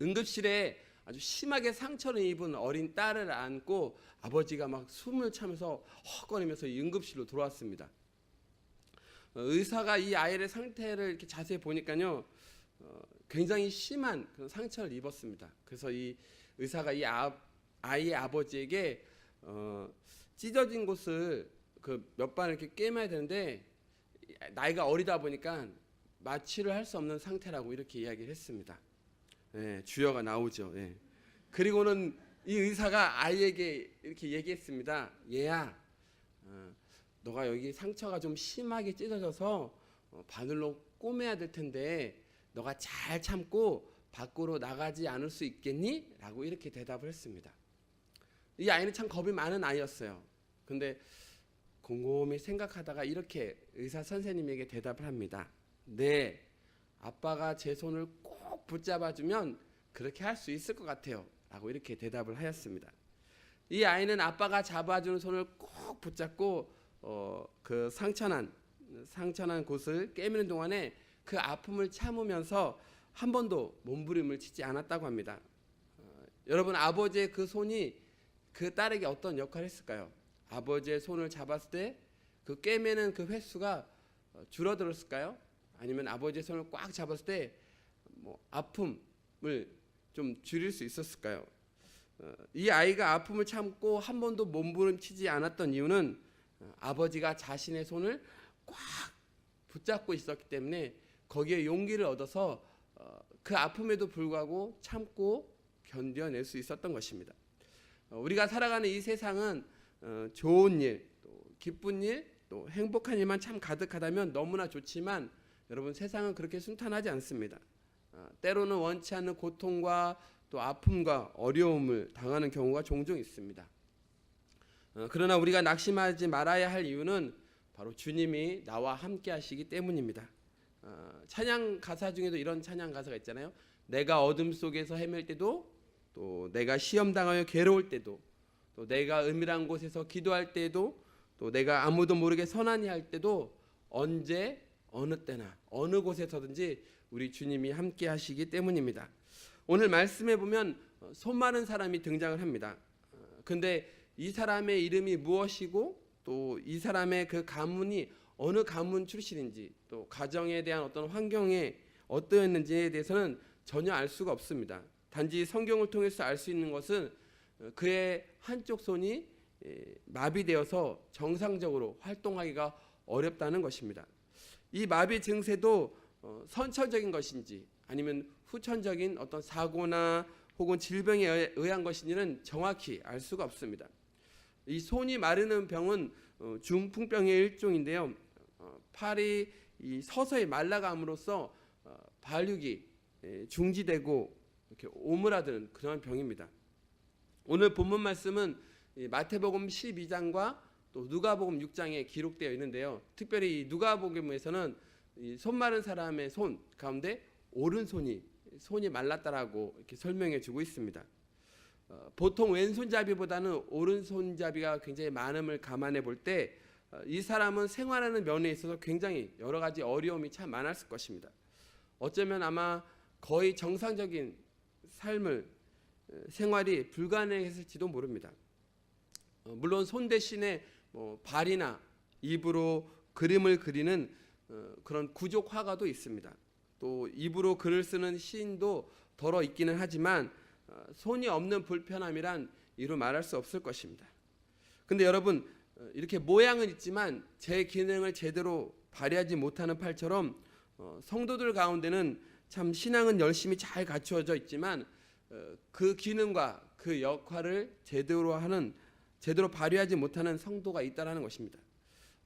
응급실에 아주 심하게 상처를 입은 어린 딸을 안고 아버지가 막 숨을 차면서 헉거리면서 이 응급실로 돌아왔습니다. 어, 의사가 이 아이의 상태를 이렇게 자세히 보니까요, 어, 굉장히 심한 그런 상처를 입었습니다. 그래서 이 의사가 이 아, 아이의 아버지에게 어, 찢어진 곳을 그 몇 번 이렇게 꿰매야 되는데 나이가 어리다 보니까 마취를 할 수 없는 상태라고 이렇게 이야기를 했습니다. 예, 주여가 나오죠. 예. 그리고는 이 의사가 아이에게 이렇게 얘기했습니다. 얘야, 어, 너가 여기 상처가 좀 심하게 찢어져서 어, 바늘로 꼬매야 될 텐데 너가 잘 참고 밖으로 나가지 않을 수 있겠니? 라고 이렇게 대답을 했습니다. 이 아이는 참 겁이 많은 아이였어요. 근데 곰곰이 생각하다가 이렇게 의사 선생님에게 대답을 합니다. 네, 아빠가 제 손을 꼭 붙잡아주면 그렇게 할 수 있을 것 같아요. 라고 이렇게 대답을 하였습니다. 이 아이는 아빠가 잡아주는 손을 꼭 붙잡고 어, 그 상처난 상처난 곳을 깨미는 동안에 그 아픔을 참으면서 한 번도 몸부림을 치지 않았다고 합니다. 어, 여러분 아버지의 그 손이 그 딸에게 어떤 역할을 했을까요? 아버지의 손을 잡았을 때그 꿰매는 그 횟수가 어, 줄어들었을까요? 아니면 아버지의 손을 꽉 잡았을 때 뭐 아픔을 좀 줄일 수 있었을까요? 어, 이 아이가 아픔을 참고 한 번도 몸부림치지 않았던 이유는 어, 아버지가 자신의 손을 꽉 붙잡고 있었기 때문에 거기에 용기를 얻어서 어, 그 아픔에도 불구하고 참고 견뎌낼 수 있었던 것입니다. 어, 우리가 살아가는 이 세상은 어, 좋은 일, 또 기쁜 일, 또 행복한 일만 참 가득하다면 너무나 좋지만 여러분 세상은 그렇게 순탄하지 않습니다. 어, 때로는 원치 않는 고통과 또 아픔과 어려움을 당하는 경우가 종종 있습니다. 어, 그러나 우리가 낙심하지 말아야 할 이유는 바로 주님이 나와 함께 하시기 때문입니다. 어, 찬양 가사 중에도 이런 찬양 가사가 있잖아요. 내가 어둠 속에서 헤맬 때도 또 내가 시험 당하여 괴로울 때도 또 내가 은밀한 곳에서 기도할 때도 또 내가 아무도 모르게 선한이 할 때도 언제 어느 때나 어느 곳에서든지 우리 주님이 함께 하시기 때문입니다. 오늘 말씀에 보면 어, 손 많은 사람이 등장을 합니다. 어, 근데 이 사람의 이름이 무엇이고 또 이 사람의 그 가문이 어느 가문 출신인지 또 가정에 대한 어떤 환경에 어떠했는지에 대해서는 전혀 알 수가 없습니다. 단지 성경을 통해서 알 수 있는 것은 어, 그의 한쪽 손이 에, 마비되어서 정상적으로 활동하기가 어렵다는 것입니다. 이 마비 증세도 어, 선천적인 것인지 아니면 후천적인 어떤 사고나 혹은 질병에 의- 의한 것인지는 정확히 알 수가 없습니다. 이 손이 마르는 병은 어, 중풍병의 일종인데요. 어, 팔이 이 서서히 말라감으로써 어, 발육이 에, 중지되고 이렇게 오므라드는 그런 병입니다. 오늘 본문 말씀은 이 마태복음 12장과 또 누가복음 6장에 기록되어 있는데요. 특별히 이 누가복음에서는 이 손 마른 사람의 손 가운데 오른손이 손이 말랐다라고 이렇게 설명해 주고 있습니다. 어, 보통 왼손잡이보다는 오른손잡이가 굉장히 많음을 감안해 볼 때 이 사람은 생활하는 면에 있어서 굉장히 여러 가지 어려움이 참 많았을 것입니다. 어쩌면 아마 거의 정상적인 삶을 어, 생활이 불가능했을지도 모릅니다. 어, 물론 손 대신에 뭐 발이나 입으로 그림을 그리는 어, 그런 구족 화가도 있습니다. 또 입으로 글을 쓰는 시인도 덜어 있기는 하지만 어, 손이 없는 불편함이란 이루 말할 수 없을 것입니다. 근데 여러분 어, 이렇게 모양은 있지만 제 기능을 제대로 발휘하지 못하는 팔처럼 어, 성도들 가운데는 참 신앙은 열심히 잘 갖추어져 있지만 어, 그 기능과 그 역할을 제대로 하는 제대로 발휘하지 못하는 성도가 있다라는 것입니다.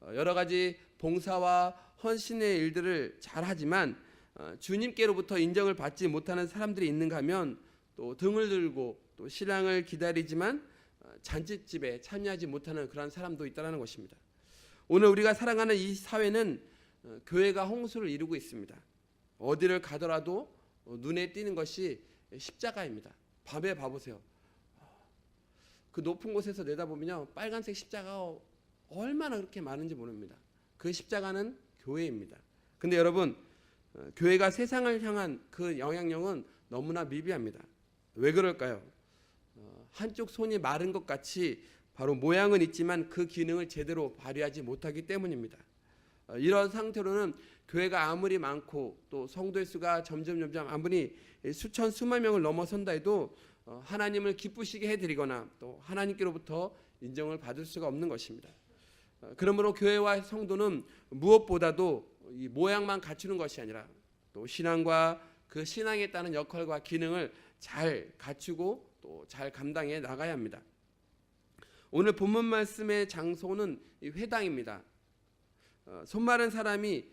어, 여러 가지 봉사와 헌신의 일들을 잘 하지만 어, 주님께로부터 인정을 받지 못하는 사람들이 있는가 하면 또 등을 들고 또 신랑을 기다리지만 어, 잔치집에 참여하지 못하는 그런 사람도 있다라는 것입니다. 오늘 우리가 살아가는 이 사회는 어, 교회가 홍수를 이루고 있습니다. 어디를 가더라도 어, 눈에 띄는 것이 십자가입니다. 밤에 봐보세요. 그 높은 곳에서 내다보면요 빨간색 십자가가 얼마나 그렇게 많은지 모릅니다. 그 십자가는 교회입니다. 근데 여러분 어, 교회가 세상을 향한 그 영향력은 너무나 미비합니다. 왜 그럴까요? 어, 한쪽 손이 마른 것 같이 바로 모양은 있지만 그 기능을 제대로 발휘하지 못하기 때문입니다. 어, 이런 상태로는 교회가 아무리 많고 또 성도의 수가 점점 점점 아무리 수천 수만 명을 넘어선다 해도 어, 하나님을 기쁘시게 해드리거나 또 하나님께로부터 인정을 받을 수가 없는 것입니다. 어, 그러므로 교회와 성도는 무엇보다도 이 모양만 갖추는 것이 아니라 또 신앙과 그 신앙에 따른 역할과 기능을 잘 갖추고 또 잘 감당해 나가야 합니다. 오늘 본문 말씀의 장소는 이 회당입니다. 어, 손 마른 사람이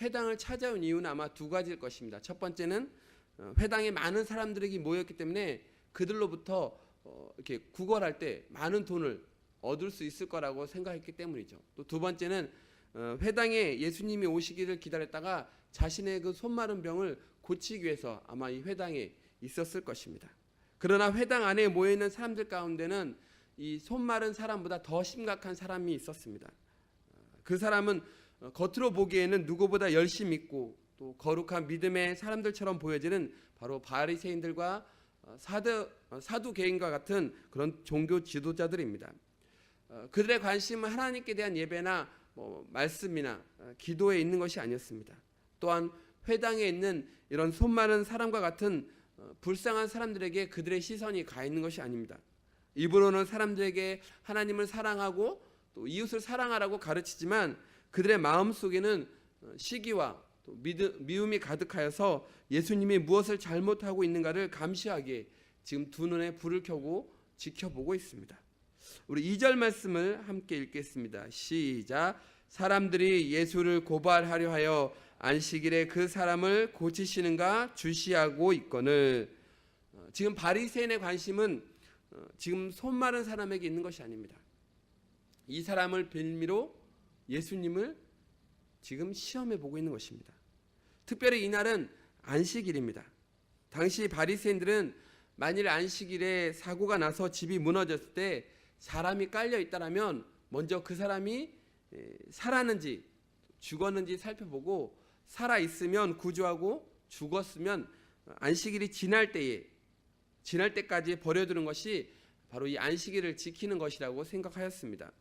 회당을 찾아온 이유는 아마 두 가지일 것입니다. 첫 번째는 어, 회당에 많은 사람들이 모였기 때문에 그들로부터 어, 이렇게 구걸할 때 많은 돈을 얻을 수 있을 거라고 생각했기 때문이죠. 또 두 번째는 어, 회당에 예수님이 오시기를 기다렸다가 자신의 그 손마른 병을 고치기 위해서 아마 이 회당에 있었을 것입니다. 그러나 회당 안에 모여 있는 사람들 가운데는 이 손마른 사람보다 더 심각한 사람이 있었습니다. 그 사람은 어, 겉으로 보기에는 누구보다 열심히 있고 또 거룩한 믿음의 사람들처럼 보여지는 바로 바리새인들과 어, 사드 어, 사두 개인과 같은 그런 종교 지도자들입니다. 어, 그들의 관심은 하나님께 대한 예배나 뭐 말씀이나 어, 기도에 있는 것이 아니었습니다. 또한 회당에 있는 이런 손 마른 사람과 같은 어, 불쌍한 사람들에게 그들의 시선이 가 있는 것이 아닙니다. 입으로는 사람들에게 하나님을 사랑하고 또 이웃을 사랑하라고 가르치지만 그들의 마음 속에는 어, 시기와 미움이 가득하여서 예수님이 무엇을 잘못하고 있는가를 감시하기에 지금 두 눈에 불을 켜고 지켜보고 있습니다. 우리 2절 말씀을 함께 읽겠습니다. 시작. 사람들이 예수를 고발하려 하여 안식일에 그 사람을 고치시는가 주시하고 있거늘 어, 지금 바리새인의 관심은 어, 지금 손 마른 사람에게 있는 것이 아닙니다. 이 사람을 빌미로 예수님을 지금 시험해 보고 있는 것입니다. 특별히 이날은 안식일입니다. 당시 바리새인들은 만일 안식일에 사고가 나서 집이 무너졌을 때 사람이 깔려 있다라면 먼저 그 사람이 에, 살았는지 죽었는지 살펴보고 살아 있으면 구조하고 죽었으면 안식일이 지날 때에 지날 때까지 버려두는 것이 바로 이 안식일을 지키는 것이라고 생각하였습니다.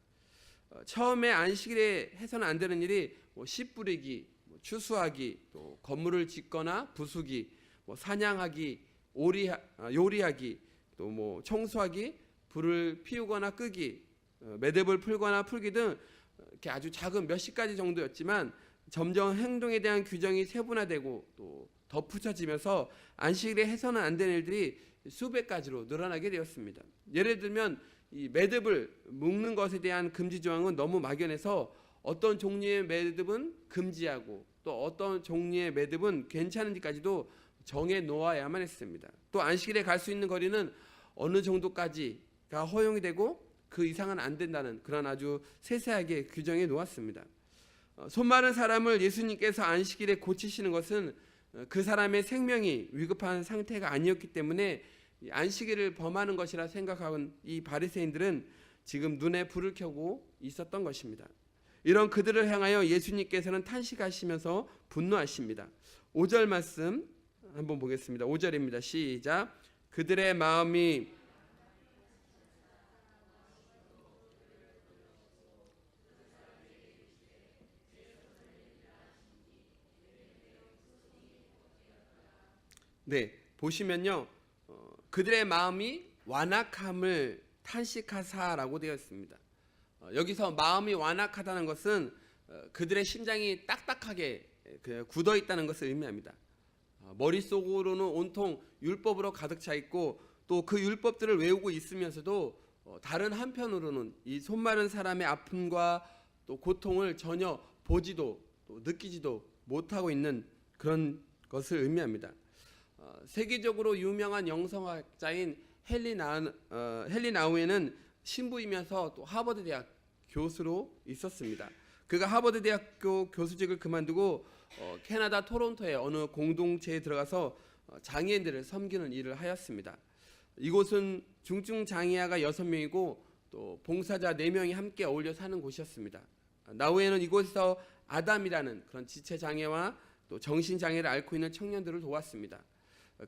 어, 처음에 안식일에 해서는 안 되는 일이 뭐 씨 뿌리기, 뭐 추수하기, 또 건물을 짓거나 부수기, 뭐 사냥하기, 오리 요리하기, 또 뭐 청소하기, 불을 피우거나 끄기, 어, 매듭을 풀거나 풀기 등 이렇게 아주 작은 몇십 가지 정도였지만 점점 행동에 대한 규정이 세분화되고 또 덧붙여지면서 안식일에 해서는 안 되는 일들이 수백 가지로 늘어나게 되었습니다. 예를 들면 이 매듭을 묶는 것에 대한 금지 조항은 너무 막연해서 어떤 종류의 매듭은 금지하고 또 어떤 종류의 매듭은 괜찮은지까지도 정해 놓아야만 했습니다. 또 안식일에 갈 수 있는 거리는 어느 정도까지 가 허용이 되고 그 이상은 안 된다는 그런 아주 세세하게 규정해 놓았습니다. 어, 손 마른 사람을 예수님께서 안식일에 고치시는 것은 어, 그 사람의 생명이 위급한 상태가 아니었기 때문에 이 안식일을 범하는 것이라 생각하는 이 바리새인들은 지금 눈에 불을 켜고 있었던 것입니다. 이런 그들을 향하여 예수님께서는 탄식하시면서 분노하십니다. 5절 말씀 한번 보겠습니다. 5절입니다. 시작. 그들의 마음이 네, 보시면요. 어, 그들의 마음이 완악함을 탄식하사라고 되어 있습니다. 어, 여기서 마음이 완악하다는 것은 어, 그들의 심장이 딱딱하게 그 굳어 있다는 것을 의미합니다. 어, 머릿속으로는 온통 율법으로 가득 차 있고 또 그 율법들을 외우고 있으면서도 어, 다른 한편으로는 이 손마른 사람의 아픔과 또 고통을 전혀 보지도 또 느끼지도 못하고 있는 그런 것을 의미합니다. 어, 세계적으로 유명한 영성학자인 헨리 나 어, 헨리 나우에는 신부이면서 또 하버드 대학 교수로 있었습니다. 그가 하버드 대학교 교수직을 그만두고 어, 캐나다 토론토의 어느 공동체에 들어가서 어, 장애인들을 섬기는 일을 하였습니다. 이곳은 중증 장애아가 여섯 명이고 또 봉사자 네 명이 함께 어울려 사는 곳이었습니다. 나우에는 이곳에서 아담이라는 그런 지체 장애와 또 정신 장애를 앓고 있는 청년들을 도왔습니다.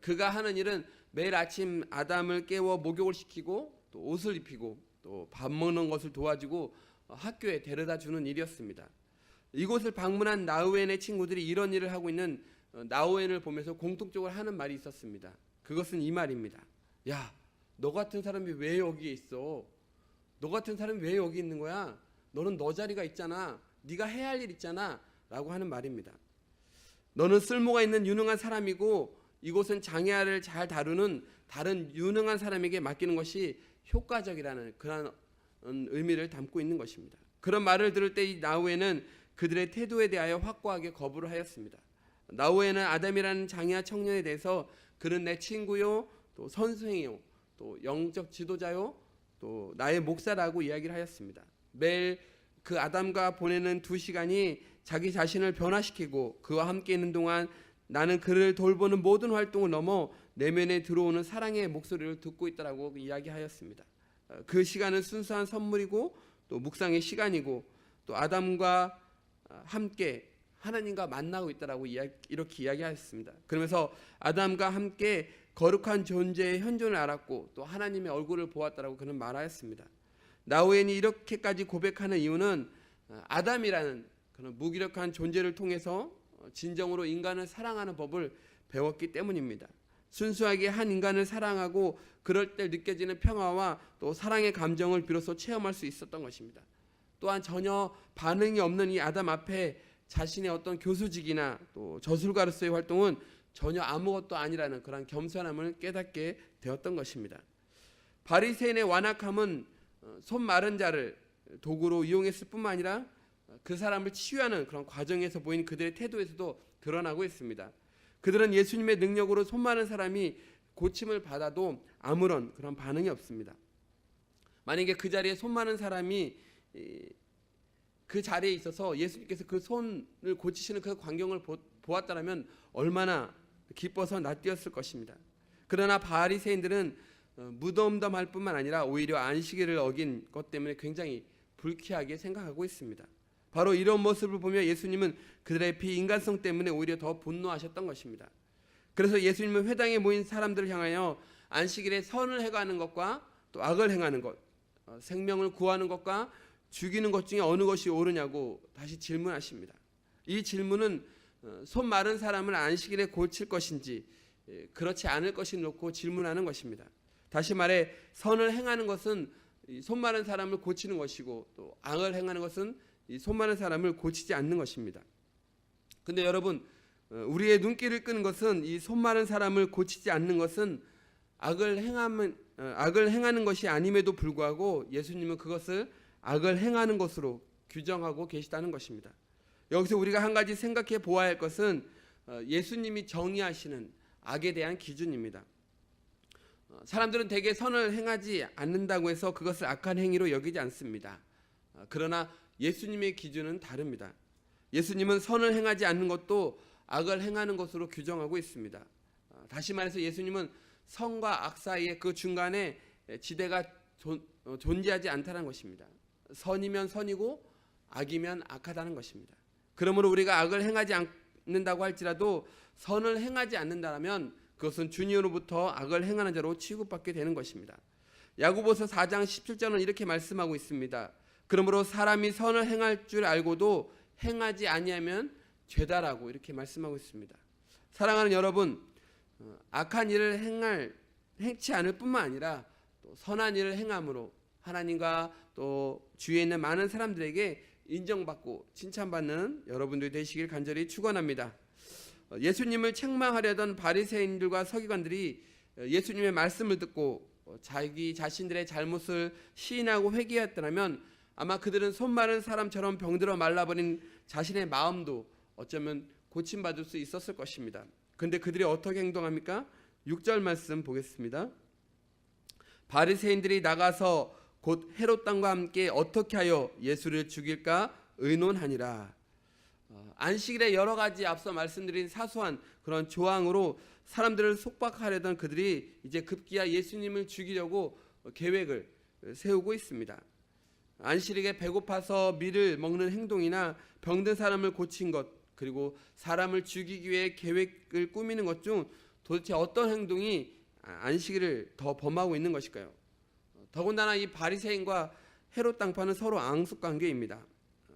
그가 하는 일은 매일 아침 아담을 깨워 목욕을 시키고 또 옷을 입히고 또 밥 먹는 것을 도와주고 어, 학교에 데려다 주는 일이었습니다. 이곳을 방문한 나우엔의 친구들이 이런 일을 하고 있는 어, 나우엔을 보면서 공통적으로 하는 말이 있었습니다. 그것은 이 말입니다. 야, 너 같은 사람이 왜 여기에 있어? 너 같은 사람이 왜 여기 있는 거야? 너는 너 자리가 있잖아. 네가 해야 할 일 있잖아. 라고 하는 말입니다. 너는 쓸모가 있는 유능한 사람이고 이곳은 장애아를 잘 다루는 다른 유능한 사람에게 맡기는 것이 효과적이라는 그런 음, 의미를 담고 있는 것입니다. 그런 말을 들을 때 이 나우에는 그들의 태도에 대하여 확고하게 거부를 하였습니다. 나우에는 아담이라는 장애아 청년에 대해서 그는 내 친구요, 또 선생이요, 또 영적 지도자요, 또 나의 목사라고 이야기를 하였습니다. 매일 그 아담과 보내는 두 시간이 자기 자신을 변화시키고 그와 함께 있는 동안 나는 그를 돌보는 모든 활동을 넘어 내면에 들어오는 사랑의 목소리를 듣고 있다라고 이야기하였습니다. 어, 그 시간은 순수한 선물이고 또 묵상의 시간이고 또 아담과 어, 함께 하나님과 만나고 있다라고 이렇게 이야기하였습니다. 그러면서 아담과 함께 거룩한 존재의 현존을 알았고 또 하나님의 얼굴을 보았다라고 그는 말하였습니다. 나우엔이 이렇게까지 고백하는 이유는 어, 아담이라는 그런 무기력한 존재를 통해서 어, 진정으로 인간을 사랑하는 법을 배웠기 때문입니다. 순수하게 한 인간을 사랑하고 그럴 때 느껴지는 평화와 또 사랑의 감정을 비로소 체험할 수 있었던 것입니다. 또한 전혀 반응이 없는 이 아담 앞에 자신의 어떤 교수직이나 또 저술가로서의 활동은 전혀 아무것도 아니라는 그런 겸손함을 깨닫게 되었던 것입니다. 바리새인의 완악함은 어, 손 마른 자를 도구로 이용했을 뿐만 아니라 그 사람을 치유하는 그런 과정에서 보인 그들의 태도에서도 드러나고 있습니다. 그들은 예수님의 능력으로 손 마른 사람이 고침을 받아도 아무런 그런 반응이 없습니다. 만약에 그 자리에 손 마른 사람이 이, 그 자리에 있어서 예수님께서 그 손을 고치시는 그 광경을 보, 보았다면 얼마나 기뻐서 낯뛰었을 것입니다. 그러나 바리새인들은 어, 무덤덤할 뿐만 아니라 오히려 안식일을 어긴 것 때문에 굉장히 불쾌하게 생각하고 있습니다. 바로 이런 모습을 보며 예수님은 그들의 비인간성 때문에 오히려 더 분노하셨던 것입니다. 그래서 예수님은 회당에 모인 사람들을 향하여 안식일에 선을 행하는 것과 또 악을 행하는 것, 어, 생명을 구하는 것과 죽이는 것 중에 어느 것이 옳으냐고 다시 질문하십니다. 이 질문은 어, 손 마른 사람을 안식일에 고칠 것인지 예, 그렇지 않을 것이 놓고 질문하는 것입니다. 다시 말해 선을 행하는 것은 이손 마른 사람을 고치는 것이고 또 악을 행하는 것은 이 손 마른 사람을 고치지 않는 것입니다. 근데 여러분 어, 우리의 눈길을 끄는 것은 이손 마른 사람을 고치지 않는 것은 악을 행하면 어, 악을 행하는 것이 아님에도 불구하고 예수님은 그것을 악을 행하는 것으로 규정하고 계시다는 것입니다. 여기서 우리가 한 가지 생각해 보아야 할 것은 어, 예수님이 정의하시는 악에 대한 기준입니다. 어, 사람들은 대개 선을 행하지 않는다고 해서 그것을 악한 행위로 여기지 않습니다. 어, 그러나 예수님의 기준은 다릅니다. 예수님은 선을 행하지 않는 것도 악을 행하는 것으로 규정하고 있습니다. 어, 다시 말해서 예수님은 선과 악 사이의 그 중간에 지대가 존, 어, 존재하지 않다는 것입니다. 선이면 선이고 악이면 악하다는 것입니다. 그러므로 우리가 악을 행하지 않는다고 할지라도 선을 행하지 않는다면 그것은 주님으로부터 악을 행하는 자로 취급받게 되는 것입니다. 야고보서 4장 17절은 이렇게 말씀하고 있습니다. 그러므로 사람이 선을 행할 줄 알고도 행하지 아니하면 죄다라고 이렇게 말씀하고 있습니다. 사랑하는 여러분, 어, 악한 일을 행할 행치 않을 뿐만 아니라 또 선한 일을 행함으로 하나님과 또 주위에 있는 많은 사람들에게 인정받고 칭찬받는 여러분들이 되시길 간절히 축원합니다. 어, 예수님을 책망하려던 바리새인들과 서기관들이 어, 예수님의 말씀을 듣고 어, 자기 자신들의 잘못을 시인하고 회개했더라면 아마 그들은 손 마른 사람처럼 병들어 말라버린 자신의 마음도 어쩌면 고침받을 수 있었을 것입니다. 근데 그들이 어떻게 행동합니까? 6절 말씀 보겠습니다. 바리새인들이 나가서 곧 헤롯 땅과 함께 어떻게 하여 예수를 죽일까 의논하니라. 어, 안식일에 여러 가지 앞서 말씀드린 사소한 그런 조항으로 사람들을 속박하려던 그들이 이제 급기야 예수님을 죽이려고 계획을 세우고 있습니다. 안식일에 배고파서 밀을 먹는 행동이나 병든 사람을 고친 것 그리고 사람을 죽이기 위해 계획을 꾸미는 것 중 도대체 어떤 행동이 안식일을 더 범하고 있는 것일까요? 더군다나 이 바리새인과 헤롯 당파는 서로 앙숙 관계입니다.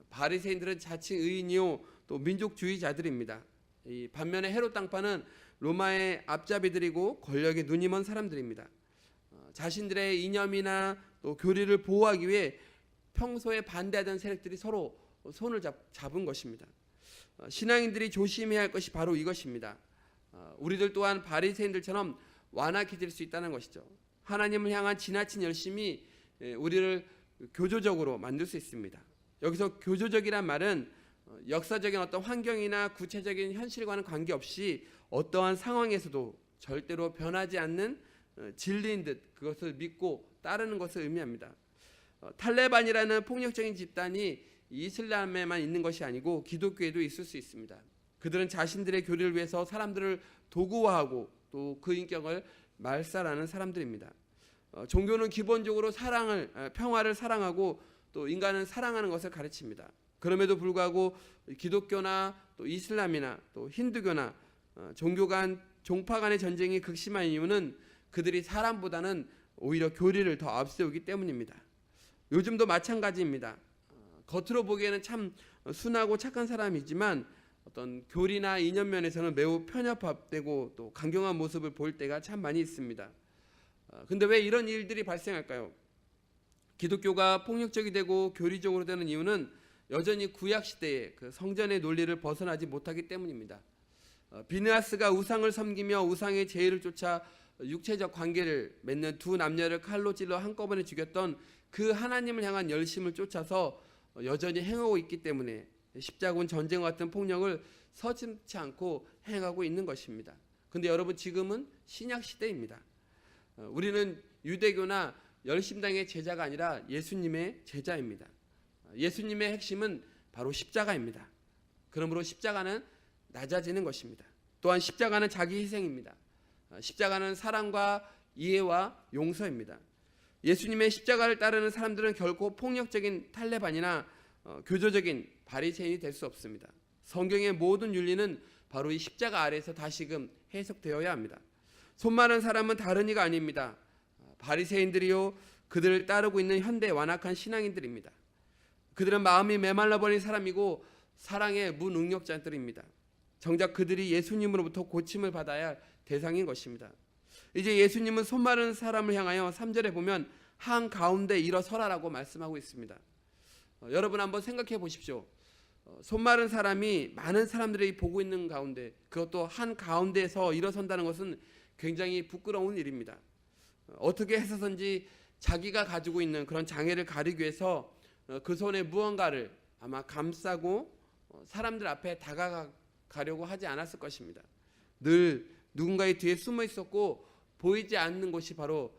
바리새인들은 자칭 의인이요 또 민족주의자들입니다. 이 반면에 헤롯 당파는 로마의 앞잡이들이고 권력에 눈이 먼 사람들입니다. 어, 자신들의 이념이나 또 교리를 보호하기 위해 평소에 반대하던 세력들이 서로 손을 잡, 잡은 것입니다. 어, 신앙인들이 조심해야 할 것이 바로 이것입니다. 어, 우리들 또한 바리새인들처럼 완악해질 수 있다는 것이죠. 하나님을 향한 지나친 열심이 예, 우리를 교조적으로 만들 수 있습니다. 여기서 교조적이란 말은 어, 역사적인 어떤 환경이나 구체적인 현실과는 관계없이 어떠한 상황에서도 절대로 변하지 않는 어, 진리인 듯 그것을 믿고 따르는 것을 의미합니다. 어, 탈레반이라는 폭력적인 집단이 이슬람에만 있는 것이 아니고 기독교에도 있을 수 있습니다. 그들은 자신들의 교리를 위해서 사람들을 도구화하고 또 그 인격을 말살하는 사람들입니다. 어, 종교는 기본적으로 사랑을 아, 평화를 사랑하고 또 인간을 사랑하는 것을 가르칩니다. 그럼에도 불구하고 기독교나 또 이슬람이나 또 힌두교나 어, 종교 간 종파 간의 전쟁이 극심한 이유는 그들이 사람보다는 오히려 교리를 더 앞세우기 때문입니다. 요즘도 마찬가지입니다. 어, 겉으로 보기에는 참 순하고 착한 사람이지만 어떤 교리나 이념 면에서는 매우 편협되고 또 강경한 모습을 볼 때가 참 많이 있습니다. 어, 근데 왜 이런 일들이 발생할까요? 기독교가 폭력적이 되고 교리적으로 되는 이유는 여전히 구약 시대의 그 성전의 논리를 벗어나지 못하기 때문입니다. 어, 비느하스가 우상을 섬기며 우상의 제의를 쫓아 육체적 관계를 맺는 두 남녀를 칼로 찔러 한꺼번에 죽였던 그 하나님을 향한 열심을 쫓아서 어, 여전히 행하고 있기 때문에 십자군 전쟁과 같은 폭력을 서슴치 않고 행하고 있는 것입니다. 근데 여러분 지금은 신약 시대입니다. 어, 우리는 유대교나 열심당의 제자가 아니라 예수님의 제자입니다. 어, 예수님의 핵심은 바로 십자가입니다. 그러므로 십자가는 낮아지는 것입니다. 또한 십자가는 자기 희생입니다. 어, 십자가는 사랑과 이해와 용서입니다. 예수님의 십자가를 따르는 사람들은 결코 폭력적인 탈레반이나 어, 교조적인 바리새인이 될 수 없습니다. 성경의 모든 윤리는 바로 이 십자가 아래에서 다시금 해석되어야 합니다. 손 많은 사람은 다른 이가 아닙니다. 바리새인들이요 그들을 따르고 있는 현대 완악한 신앙인들입니다. 그들은 마음이 메말라 버린 사람이고 사랑의 무능력자들입니다. 정작 그들이 예수님으로부터 고침을 받아야 할 대상인 것입니다. 이제 예수님은 손 마른 사람을 향하여 3절에 보면 한 가운데 일어서라라고 말씀하고 있습니다. 어, 여러분 한번 생각해 보십시오. 어, 손 마른 사람이 많은 사람들이 보고 있는 가운데 그것도 한 가운데서 일어선다는 것은 굉장히 부끄러운 일입니다. 어, 어떻게 해서든지 자기가 가지고 있는 그런 장애를 가리기 위해서 어, 그 손에 무언가를 아마 감싸고 어, 사람들 앞에 다가가려고 하지 않았을 것입니다. 늘 누군가의 뒤에 숨어 있었고 보이지 않는 곳이 바로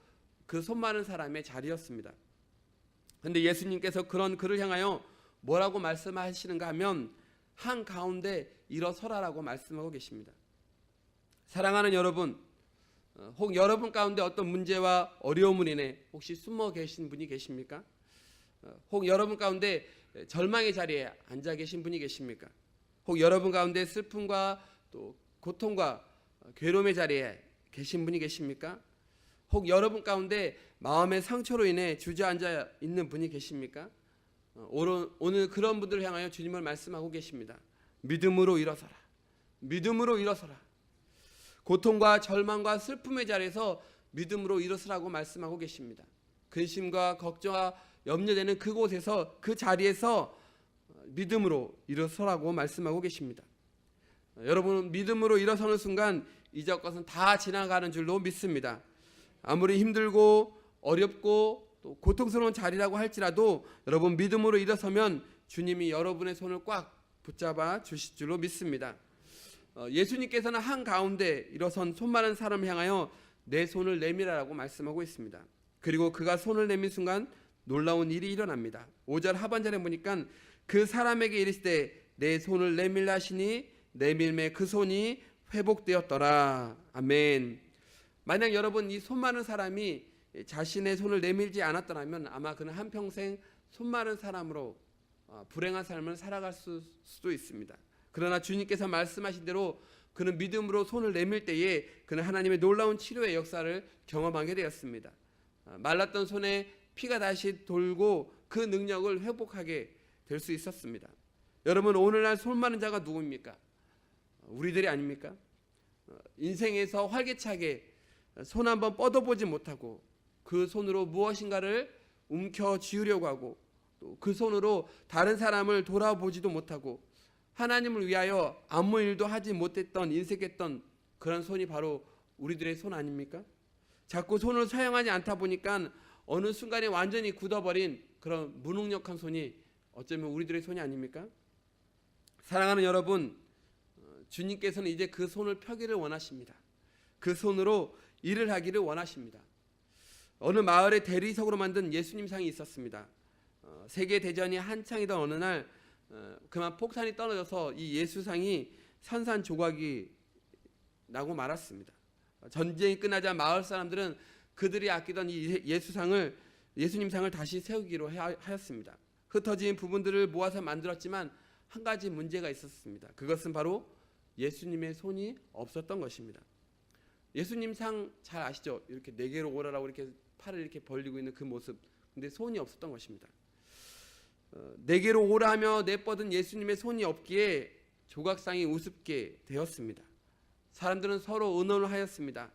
그손 마른 사람의 자리였습니다. 근데 예수님께서 그런 그를 향하여 뭐라고 말씀하시는가 하면 한 가운데 일어서라라고 말씀하고 계십니다. 사랑하는 여러분, 어, 혹 여러분 가운데 어떤 문제와 어려움을 인해 혹시 숨어 계신 분이 계십니까? 어, 혹 여러분 가운데 절망의 자리에 앉아 계신 분이 계십니까? 혹 여러분 가운데 슬픔과 또 고통과 괴로움의 자리에 계신 분이 계십니까? 혹 여러분 가운데 마음의 상처로 인해 주저앉아 있는 분이 계십니까? 어, 오늘, 그런 분들을 향하여 주님을 말씀하고 계십니다. 믿음으로 일어서라. 믿음으로 일어서라. 고통과 절망과 슬픔의 자리에서 믿음으로 일어서라고 말씀하고 계십니다. 근심과 걱정과 염려되는 그곳에서 그 자리에서 믿음으로 일어서라고 말씀하고 계십니다. 여러분 믿음으로 일어서는 순간 이적 것은 다 지나가는 줄로 믿습니다. 아무리 힘들고 어렵고 또 고통스러운 자리라고 할지라도 여러분 믿음으로 일어서면 주님이 여러분의 손을 꽉 붙잡아 주실 줄로 믿습니다. 어, 예수님께서는 한 가운데 일어선 손 많은 사람을 향하여 내 손을 내밀라라고 말씀하고 있습니다. 그리고 그가 손을 내민 순간 놀라운 일이 일어납니다. 5절 하반절에 보니까 그 사람에게 이르시되 내 손을 내밀라 하시니 내밀매 그 손이 회복되었더라. 아멘. 만약 여러분 이 손 많은 사람이 자신의 손을 내밀지 않았더라면 아마 그는 한평생 손 많은 사람으로 어, 불행한 삶을 살아갈 수, 수도 있습니다. 그러나 주님께서 말씀하신 대로 그는 믿음으로 손을 내밀 때에 그는 하나님의 놀라운 치료의 역사를 경험하게 되었습니다. 아, 말랐던 손에 피가 다시 돌고 그 능력을 회복하게 될 수 있었습니다. 여러분 오늘날 손 마른 자가 누구입니까? 우리들이 아닙니까? 어, 인생에서 활기차게 손 한번 뻗어보지 못하고 그 손으로 무엇인가를 움켜 쥐으려고 하고 또 그 손으로 다른 사람을 돌아보지도 못하고 하나님을 위하여 아무 일도 하지 못했던 인색했던 그런 손이 바로 우리들의 손 아닙니까? 자꾸 손을 사용하지 않다 보니까 어느 순간에 완전히 굳어버린 그런 무능력한 손이 어쩌면 우리들의 손이 아닙니까? 사랑하는 여러분, 어, 주님께서는 이제 그 손을 펴기를 원하십니다. 그 손으로 일을 하기를 원하십니다. 어느 마을에 대리석으로 만든 예수님 상이 있었습니다. 어, 세계 대전이 한창이던 어느 날 어, 그만 폭탄이 떨어져서 이 예수상이 산산조각이 나고 말았습니다. 전쟁이 끝나자 마을 사람들은 그들이 아끼던 이 예수상을 예수님 상을 다시 세우기로 하- 하였습니다. 흩어진 부분들을 모아서 만들었지만 한 가지 문제가 있었습니다. 그것은 바로 예수님의 손이 없었던 것입니다. 예수님 상 잘 아시죠? 이렇게 네 개로 오라라고 이렇게 팔을 이렇게 벌리고 있는 그 모습. 근데 손이 없었던 것입니다. 어, 네 개로 오라 하며 내뻗은 예수님의 손이 없기에 조각상이 우습게 되었습니다. 사람들은 서로 의논을 하였습니다.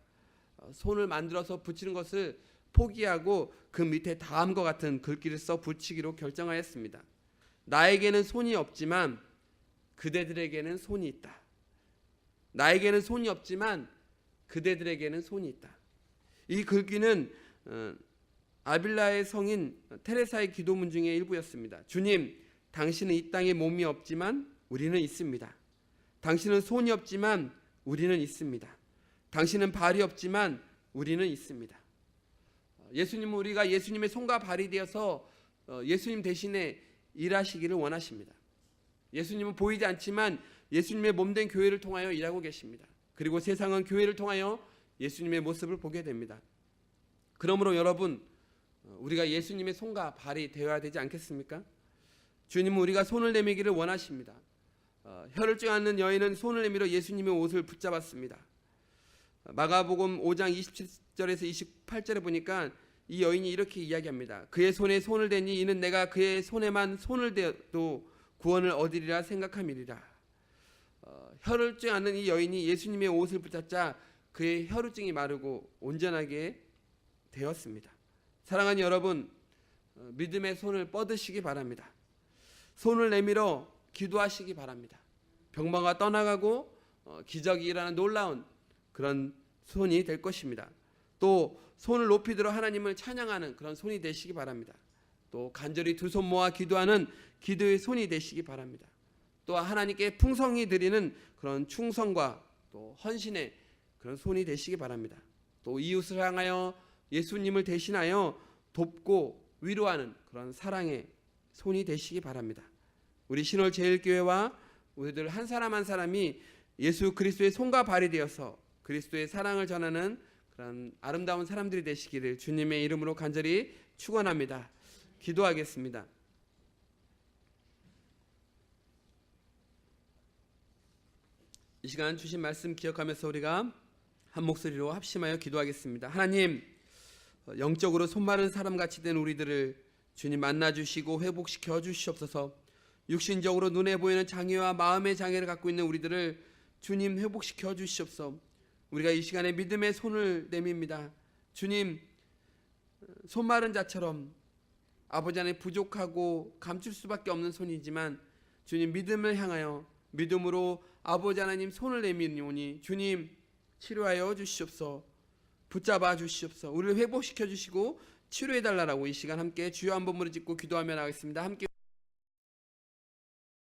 어, 손을 만들어서 붙이는 것을 포기하고 그 밑에 다음과 같은 글귀를 써 붙이기로 결정하였습니다. 나에게는 손이 없지만 그대들에게는 손이 있다. 나에게는 손이 없지만 그대들에게는 손이 있다. 이 글귀는 어, 아빌라의 성인 테레사의 기도문 중에 일부였습니다. 주님, 당신은 이 땅에 몸이 없지만 우리는 있습니다. 당신은 손이 없지만 우리는 있습니다. 당신은 발이 없지만 우리는 있습니다. 어, 예수님은 우리가 예수님의 손과 발이 되어서 어, 예수님 대신에 일하시기를 원하십니다. 예수님은 보이지 않지만 예수님의 몸된 교회를 통하여 일하고 계십니다. 그리고 세상은 교회를 통하여 예수님의 모습을 보게 됩니다. 그러므로 여러분 어, 우리가 예수님의 손과 발이 되어야 되지 않겠습니까? 주님은 우리가 손을 내밀기를 원하십니다. 어, 혀를 쬐않는 여인은 손을 내밀어 예수님의 옷을 붙잡았습니다. 어, 마가복음 5장 27절에서 28절에 보니까 이 여인이 이렇게 이야기합니다. 그의 손에 손을 대니 이는 내가 그의 손에만 손을 대도 구원을 얻으리라 생각함이리라. 어, 혀를 쬐않는 이 여인이 예수님의 옷을 붙잡자 그의 혈우증이 마르고 온전하게 되었습니다. 사랑하는 여러분, 어, 믿음의 손을 뻗으시기 바랍니다. 손을 내밀어 기도하시기 바랍니다. 병마가 떠나가고 어, 기적이 일어나는 놀라운 그런 손이 될 것입니다. 또 손을 높이 들어 하나님을 찬양하는 그런 손이 되시기 바랍니다. 또 간절히 두 손 모아 기도하는 기도의 손이 되시기 바랍니다. 또 하나님께 풍성히 드리는 그런 충성과 또 헌신의 그런 손이 되시기 바랍니다. 또 이웃을 향하여 예수님을 대신하여 돕고 위로하는 그런 사랑의 손이 되시기 바랍니다. 우리 신월 제일교회와 우리들 한 사람 한 사람이 예수 그리스도의 손과 발이 되어서 그리스도의 사랑을 전하는 그런 아름다운 사람들이 되시기를 주님의 이름으로 간절히 축원합니다. 기도하겠습니다. 이 시간 주신 말씀 기억하면서 우리가 한 목소리로 합심하여 기도하겠습니다. 하나님 어, 영적으로 손마른 사람 같이 된 우리들을 주님 만나 주시고 회복시켜 주시옵소서. 육신적으로 눈에 보이는 장애와 마음의 장애를 갖고 있는 우리들을 주님 회복시켜 주시옵소서. 우리가 이 시간에 믿음의 손을 내밉니다. 주님 어, 손마른 자처럼 아버지 안에 부족하고 감출 수밖에 없는 손이지만 주님 믿음을 향하여 믿음으로 아버지 하나님 손을 내미오니 주님 치료하여 주시옵소서. 붙잡아 주시옵소서. 우리를 회복시켜 주시고 치료해 달라라고 이 시간 함께 주여 한 번으로 짓고 기도하며 나가겠습니다. 함께